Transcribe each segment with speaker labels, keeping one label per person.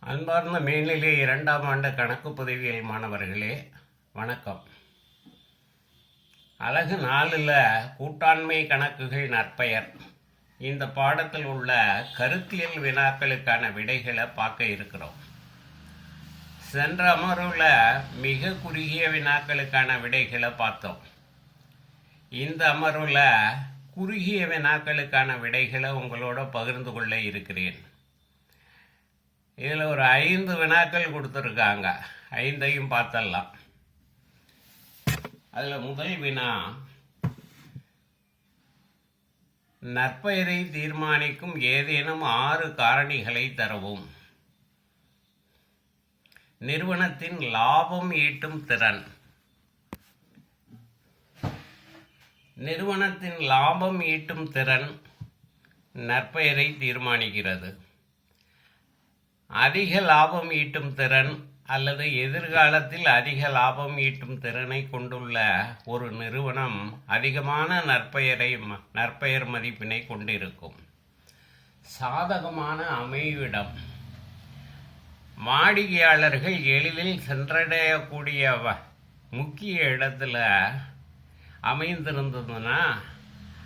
Speaker 1: அன்பார்ந்த மேல்நிலை இரண்டாம் ஆண்டு கணக்கு பதிவியல் மாணவர்களே வணக்கம். அழகு நாலில் கூட்டாண்மை கணக்குகள் நற்பெயர். இந்த பாடத்தில் உள்ள கருத்தியல் வினாக்களுக்கான விடைகளை பார்க்க இருக்கிறோம். சென்ற அமர்வில் மிக குறுகிய வினாக்களுக்கான விடைகளை பார்த்தோம். இந்த அமர்வில் குறுகிய வினாக்களுக்கான விடைகளை உங்களோட பகிர்ந்து கொள்ள இருக்கிறேன். இதில் ஒரு ஐந்து வினாக்கள் கொடுத்துருக்காங்க. ஐந்தையும் பார்த்தரலாம் அதில் முதல் வினா நற்பெயரை தீர்மானிக்கும் ஏதேனும் ஆறு காரணிகளை தரவும். நிறுவனத்தின் லாபம் ஈட்டும் திறன். நிறுவனத்தின் லாபம் ஈட்டும் திறன் நற்பெயரை தீர்மானிக்கிறது. அதிக லாபம் ஈட்டும் திறன் அல்லது எதிர்காலத்தில் அதிக லாபம் ஈட்டும் திறனை கொண்டுள்ள ஒரு நிறுவனம் அதிகமான நற்பெயரை ம- நற்பெயர் மதிப்பினை கொண்டிருக்கும். சாதகமான அமைவிடம். வாடிக்கையாளர்கள் எளிதில் சென்றடையக்கூடிய வ- முக்கிய இடத்துல அமைந்திருந்ததுன்னா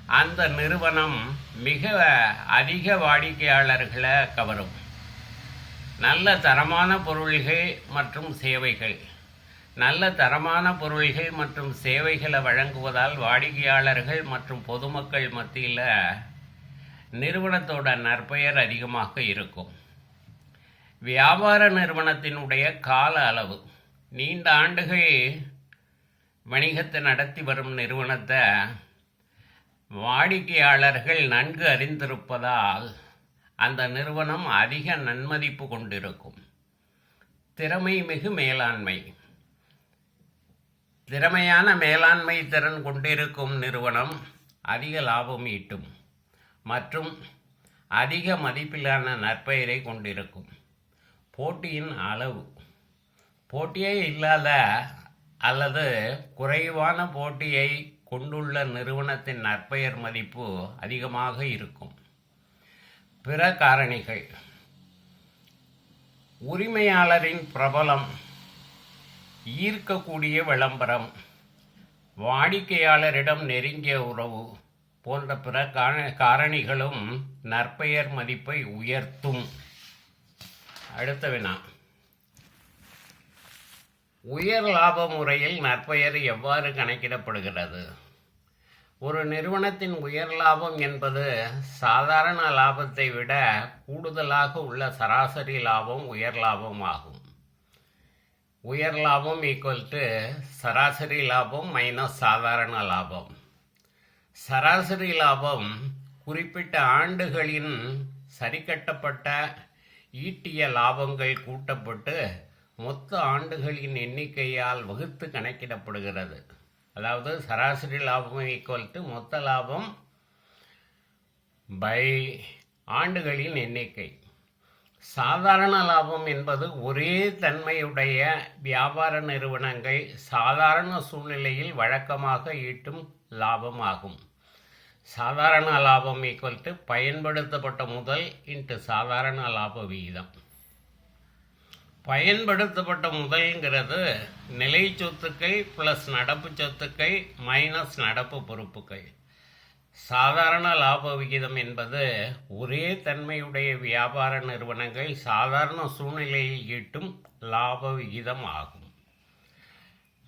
Speaker 1: அந்த நிறுவனம் மிக அதிக வாடிக்கையாளர்களை கவரும். நல்ல தரமான பொருள்கள் மற்றும் சேவைகள். நல்ல தரமான பொருள்கள் மற்றும் சேவைகளை வழங்குவதால் வாடிக்கையாளர்கள் மற்றும் பொதுமக்கள் மத்தியில் நிறுவனத்தோட நற்பெயர் அதிகமாக இருக்கும். வியாபார நிறுவனத்தினுடைய கால அளவு. நீண்ட ஆண்டுகள் வணிகத்தை நடத்தி வரும் நிறுவனத்தை வாடிக்கையாளர்கள் நன்கு அறிந்திருப்பதால் அந்த நிறுவனம் அதிக நன்மதிப்பு கொண்டிருக்கும். திறமை மிகு மேலாண்மை. திறமையான மேலாண்மை திறன் கொண்டிருக்கும் நிறுவனம் அதிக லாபம் ஈட்டும் மற்றும் அதிக மதிப்பிலான நற்பெயரை கொண்டிருக்கும். போட்டியின் அளவு. போட்டியே இல்லாத அல்லது குறைவான போட்டியை கொண்டுள்ள நிறுவனத்தின் நற்பெயர் மதிப்பு அதிகமாக இருக்கும். பிற காரணிகள். உரிமையாளரின் பிரபலம் ஈர்க்கக்கூடிய விளம்பரம் வாடிக்கையாளரிடம் நெருங்கிய உறவு போன்ற பிற காரணிகளும் நற்பெயர் மதிப்பை உயர்த்தும். அடுத்த வினா. உயர் லாப முறையில் நற்பெயர் எவ்வாறு கணக்கிடப்படுகிறது? ஒரு நிறுவனத்தின் உயர் லாபம் என்பது சாதாரண லாபத்தை விட கூடுதலாக உள்ள சராசரி லாபம் உயர் லாபம் ஆகும். உயர் லாபம் ஈக்குவல் டு சராசரி லாபம் மைனஸ் சாதாரண லாபம். சராசரி லாபம் குறிப்பிட்ட ஆண்டுகளின் சரிக்கட்டப்பட்ட ஈட்டிய லாபங்கள் கூட்டப்பட்டு மொத்த ஆண்டுகளின் எண்ணிக்கையால் வகுத்து கணக்கிடப்படுகிறது. அதாவது சராசரி லாபம் ஈக்குவல் டு மொத்த லாபம் பை ஆண்டுகளின் எண்ணிக்கை. சாதாரண லாபம் என்பது ஒரே தன்மையுடைய வியாபார நிறுவனங்கள் சாதாரண சூழ்நிலையில் வழக்கமாக ஈட்டும் லாபம் ஆகும் சாதாரண லாபம் ஈக்குவல் டு பயன்படுத்தப்பட்ட முதல் இன்ட்டு சாதாரண லாப விகிதம் பயன்படுத்தப்பட்ட முதல்ங்கிறது நிலை சொத்துக்கள் ப்ளஸ் நடப்பு சொத்துக்கள் மைனஸ் நடப்பு பொறுப்புகள். சாதாரண லாப விகிதம் என்பது ஒரே தன்மையுடைய வியாபார நிறுவனங்கள் சாதாரண சூழ்நிலையில் ஈட்டும் லாப விகிதம் ஆகும்.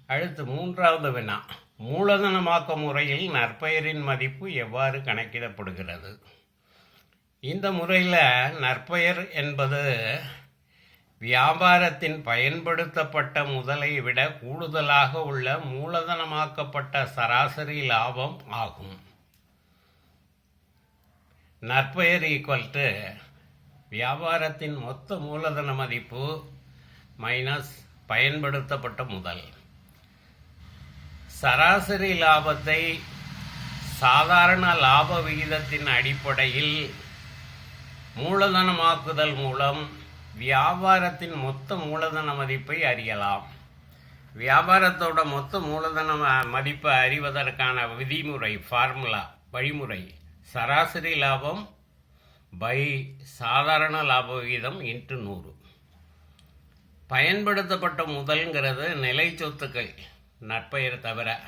Speaker 1: அடுத்து மூன்றாவது வினா. மூலதனமாக்க முறையில் நற்பெயரின் மதிப்பு எவ்வாறு கணக்கிடப்படுகிறது? இந்த முறையில் நற்பெயர் என்பது வியாபாரத்தின் பயன்படுத்தப்பட்ட முதலை விட கூடுதலாக உள்ள மூலதனமாக்கப்பட்ட சராசரி லாபம் ஆகும். நற்பெயர் ஈக்குவல் டு வியாபாரத்தின் மொத்த மூலதன மதிப்பு மைனஸ் பயன்படுத்தப்பட்ட முதல். சராசரி லாபத்தை சாதாரண லாப விகிதத்தின் அடிப்படையில் மூலதனமாக்குதல் மூலம் வியாபாரத்தின் மொத்த மூலதன மதிப்பை அறியலாம். வியாபாரத்தோட மொத்த மூலதன மதிப்பை அறிவதற்கான விதிமுறை ஃபார்முலா வழிமுறை. சராசரி லாபம் பை சாதாரண லாப விகிதம் இன்று நூறு. பயன்படுத்தப்பட்ட முதல்ங்கிறது நிலை சொத்துக்கள் நற்பெயர் தவிர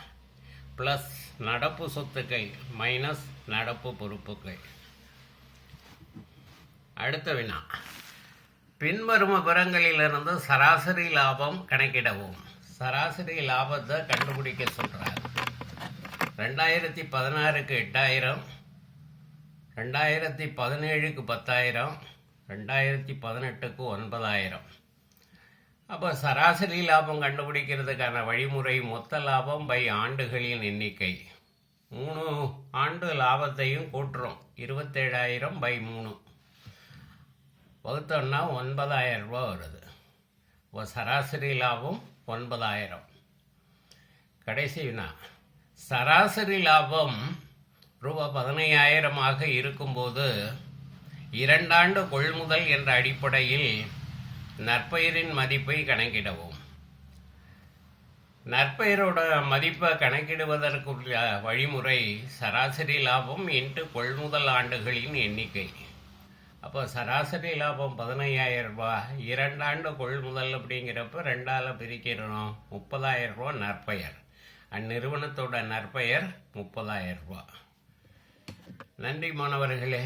Speaker 1: ப்ளஸ் நடப்பு சொத்துக்கள் மைனஸ் நடப்பு பொறுப்புகள் அடுத்த வினா. பின்வரும் விவரங்களிலிருந்து சராசரி லாபம் கணக்கிடவும். சராசரி லாபத்தை கண்டுபிடிக்க சொல்கிறார் ரெண்டாயிரத்தி பதினாறுக்கு எட்டாயிரம் ரெண்டாயிரத்தி பதினேழுக்கு பத்தாயிரம் ரெண்டாயிரத்தி பதினெட்டுக்கு ஒன்பதாயிரம். அப்போ சராசரி லாபம் கண்டுபிடிக்கிறதுக்கான வழிமுறை மொத்த லாபம் பை ஆண்டுகளின் எண்ணிக்கை. மூணு ஆண்டு லாபத்தையும் கூட்டுறோம். இருபத்தேழாயிரம் பை மூணு. வகுத்தோன்னா ஒன்பதாயிரம் ரூபா வருது. இப்போ சராசரி லாபம் ஒன்பதாயிரம். கடைசி வினா. சராசரி லாபம் ரூபா பதினையாயிரமாக இருக்கும்போது இரண்டாண்டு கொள்முதல் என்ற அடிப்படையில் நற்பயிரின் மதிப்பை கணக்கிடவும். நற்பெயரோட மதிப்பை கணக்கிடுவதற்குள்ள வழிமுறை சராசரி லாபம் இன்று கொள்முதல் ஆண்டுகளின் எண்ணிக்கை. அப்போ சராசரி லாபம் பதினையாயிரம் ரூபாய். இரண்டாண்டு கொள்முதல் அப்படிங்கிறப்ப ரெண்டால் பிரிக்கிறோம். முப்பதாயிரம் ரூபா நற்பெயர். அந்நிறுவனத்தோட நற்பெயர் முப்பதாயிரம் ரூபா நன்றி மாணவர்களே.